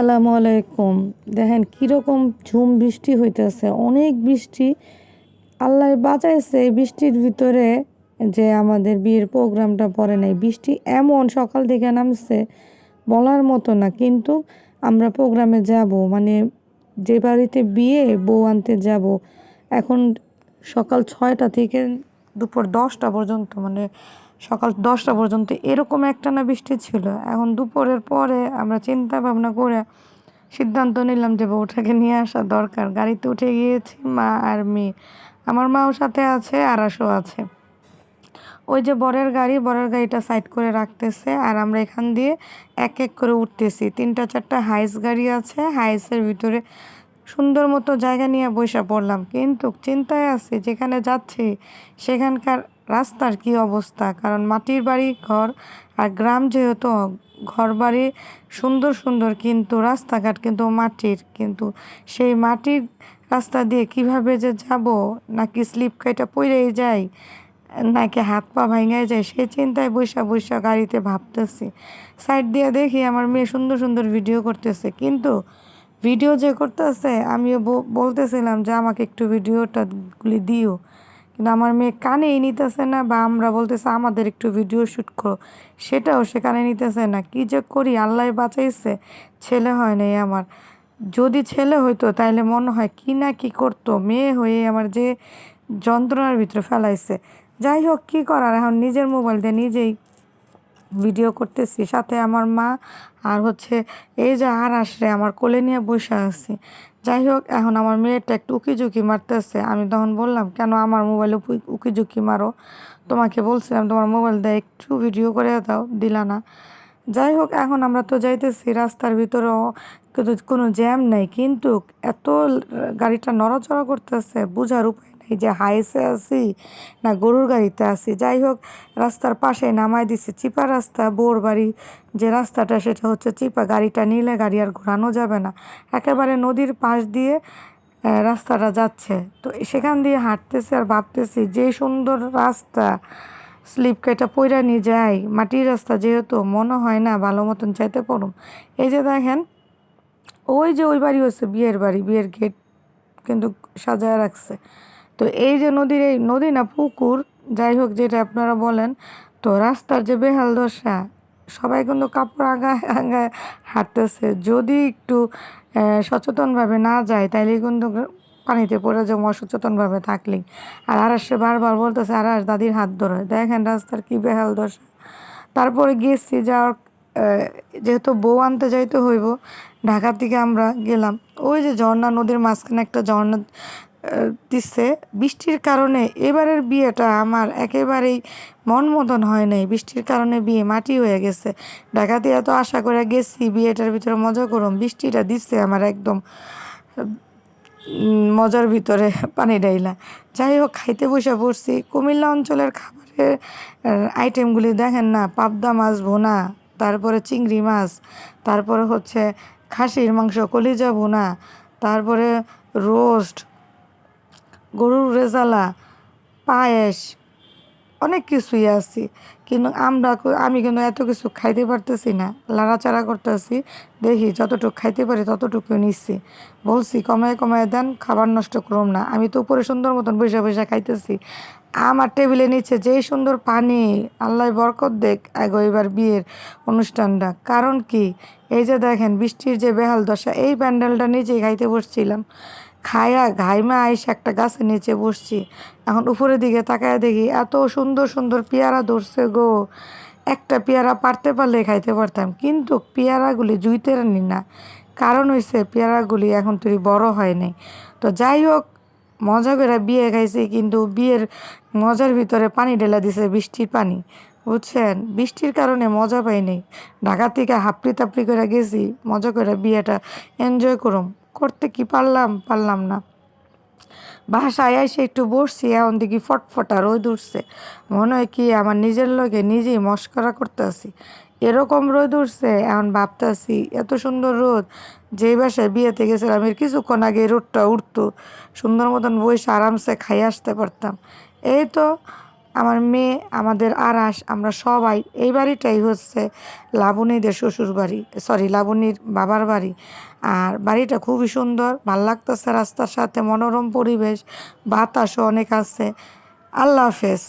আসসালামু আলাইকুম। দেখেন কীরকম ঝুম বৃষ্টি হইতেছে, অনেক বৃষ্টি। আল্লাহ বাঁচাইছে এই বৃষ্টির ভিতরে যে আমাদের বিয়ের প্রোগ্রামটা পরে নাই। বৃষ্টি এমন সকাল থেকে নামছে বলার মতো না, কিন্তু আমরা প্রোগ্রামে যাব মানে যে বাড়িতে বিয়ে বউ আনতে যাব, এখন সকাল ছয়টা থেকে দুপুর দশটা পর্যন্ত মানে সকাল দশটা পর্যন্ত এরকম একটা না বৃষ্টি ছিল। এখন দুপুরের পরে আমরা চিন্তা ভাবনা করে সিদ্ধান্ত নিলাম যে বউটাকে নিয়ে আসা দরকার। গাড়িতে উঠে গিয়েছি মা আর মেয়ে আমার মাও সাথে আছে, আরাসও আছে। ওই যে বরের গাড়ি, বরের গাড়িটা সাইড করে রাখতেছে আর আমরা এখান দিয়ে এক এক করে উঠতেছি। তিনটা, চারটা হাইস গাড়ি আছে, হাইসের ভিতরে সুন্দর মতো জায়গা নিয়ে বসে পড়লাম। কিন্তু চিন্তায় আছে, যেখানে যাচ্ছি সেখানকার রাস্তার কি অবস্থা? কারণ মাটির বাড়ি, ঘর আর গ্রাম যেহেতু, ঘর বাড়ি সুন্দর সুন্দর, কিন্তু রাস্তাঘাট কিন্তু মাটির। কিন্তু সেই মাটির রাস্তা দিয়ে কীভাবে যে যাব? নাকি স্লিপ খাইটা পড়েই যায় নাকি হাত পা ভাঙায় যায় সেই চিন্তায় বৈশা বৈশা গাড়িতে ভাবতেছি। সাইড দিয়ে দেখি আমার মেয়ে সুন্দর সুন্দর ভিডিও করতেছে। কিন্তু ভিডিও যে করতেছে, আমিও বলতেছিলাম যে আমাকে একটু ভিডিওটা গুলি দিও। কিন্তু আমার মেয়ে কানেই নিতেছে না বা আমরা বলতেছে, আমাদের একটু ভিডিও শ্যুট করো। সেটাও সে কানে নিতেছে না। কী যে করি, আল্লাহ বাঁচাইছে, ছেলে হয় নাই আমার। যদি ছেলে হইতো, তাইলে মনে হয় কি না কি করতো? মেয়ে হয়ে আমার যে যন্ত্রণার ভিতরে ফেলাইছে। যাই হোক, কী করার? এখন নিজের মোবাইল দিয়ে নিজেই ভিডিও করতেছি, সাথে আমার মা আর হচ্ছে এই যে আর আসরে আমার কোলে নিয়ে বসে আছি। যাই হোক, এখন আমার মেয়েটা একটু উকি ঝুঁকি মারতেছে। আমি তখন বললাম, কেন আমার মোবাইলে উকি ঝুঁকি মারো? তোমাকে বলছিলাম, তোমার মোবাইল দিয়ে একটু ভিডিও করে দাও, দিলা না। যাই হোক, এখন আমরা তো যাইতেছি রাস্তার ভিতরেও, কিন্তু কোনো জ্যাম নেই। কিন্তু এত গাড়িটা নড়াচড়া করতেছে, বোঝার উপায় এই যে হাইসে আছি না গরুর গাড়িতে আছি যাই হোক রাস্তার পাশে নামাই দিছি, চিপা রাস্তা, বোর বাড়ি। যে রাস্তাটা সেটা হচ্ছে চিপা, গাড়িটা নিলে গাড়ি আর ঘোরানো যাবে না। একেবারে নদীর পাশ দিয়ে রাস্তাটা যাচ্ছে। তো সেখান দিয়ে হাঁটতেছি আর ভাবতেছি যে সুন্দর রাস্তা, স্লিপ কেটে পইরা নিয়ে যাই। মাটির রাস্তা যেহেতু, মনে হয় না ভালো মতন চাইতে পড়ুম এই যে দেখেন, ওই যে ওই বাড়ি হচ্ছে বিয়ের বাড়ি, বিয়ের গেট কিন্তু সাজায় রাখছে। তো এই যে নদীর এই নদী না, পুকুর, যাই হোক যেটা আপনারা বলেন, তো রাস্তার যে বেহাল দশা, সবাই কিন্তু কাপড় আগায় আগায় হাঁটতেছে। যদি একটু সচেতনভাবে না যায়, তাইলে কিন্তু পানিতে পড়ে যাব অসচেতনভাবে থাকলেই আর আরাসে বারবার বলতেছে আরাস দাদির হাত ধরে। দেখেন রাস্তার কি বেহাল দশা। তারপরে গেছি যাওয়ার যেহেতু বউ আনতে যাইতে হইব ঢাকা থেকে আমরা গেলাম। ওই যে ঝর্ণা নদীর মাঝখানে একটা ঝর্ণা দিচ্ছে বৃষ্টির কারণে এবারের বিয়েটা আমার একেবারেই মন মতন হয় নাই। বৃষ্টির কারণে বিয়ে মাটি হয়ে গেছে। ঢাকাতে এত আশা করে গেছি, বিয়েটার ভিতরে মজা করুম। বৃষ্টিটা দিচ্ছে আমার একদম মজার ভিতরে পানি ডাইলা যাই হোক, খাইতে বসে পড়ছি। কুমিল্লা অঞ্চলের খাবারের আইটেমগুলি দেখেন না? পাবদা মাছ ভোনা, তারপরে চিংড়ি মাছ, তারপরে হচ্ছে খাসির মাংস, কলিজা ভুনা, তারপরে রোস্ট গরুর রেজালা, পায়েস, অনেক কিছুই আছে। কিন্তু আমরা আমি কিন্তু এত কিছু খাইতে পারতেছি না, লাড়াচাড়া করতেছি। দেখি যতটুকু খাইতে পারি ততটুকু নিচ্ছি। বলছি, কমায় কমায় দেন, খাবার নষ্ট করুম না। আমি তো উপরে সুন্দর মতন বৈশা বৈশা খাইতেছি। আমার টেবিলে নিচে যেই সুন্দর পানি আল্লাহ বরকত দেখ এগো এবার বিয়ের অনুষ্ঠানটা। কারণ কি? এই যে দেখেন বৃষ্টির যে বেহাল দশা, এই প্যান্ডেলটা নিজেই খাইতে বসছিলাম। খায়া ঘাইমা আইসে একটা গাছের নিচে বসছি। এখন উপরের দিকে তাকায় দেখি এত সুন্দর সুন্দর পেয়ারা ধরছে গো। একটা পেয়ারা পারতে পারলে খাইতে পারতাম, কিন্তু পেয়ারাগুলি জুইতে রানি না। কারণ হয়েছে পেয়ারাগুলি এখন তুই বড় হয় নাই। তো যাই হোক, মজা করে বিয়ে খাইছি, কিন্তু বিয়ের মজার ভিতরে পানি ঢেলা দিছে বৃষ্টির পানি। বুঝছেন? বৃষ্টির কারণে মজা পাই নাই। ঢাকা থেকে হাপড়ি তাপড়ি করে গেছি, মজা করে বিয়েটা এনজয় করুম। করতে কি পারলাম? পারলাম না। বাসায় এসে একটু বসছি, এখন দেখি ফটফটা রোদ উঠছে। মনে হয় কি আমার নিজের লোকে নিজেই মস্করা করতে আসি এরকম রোদ উঠছে, এখন ভাবতেছি এত সুন্দর রোদ, যেই বাসায় বিয়েতে গেছিলাম, এর কিছুক্ষণ আগে রোদটা উঠতো। সুন্দর মতন বসে আরামসে খাই আসতে পারতাম। এই তো আমার মেয়ে, আমাদের আরাস, আমরা সবাই এই বাড়িটাই হচ্ছে লাবণীদের শ্বশুর বাড়ি সরি লাবণীর বাবার বাড়ি। আর বাড়িটা খুবই সুন্দর, ভালো লাগতেছে রাস্তার সাথে, মনোরম পরিবেশ, বাতাসও অনেক আছে। আল্লাহ হাফেজ।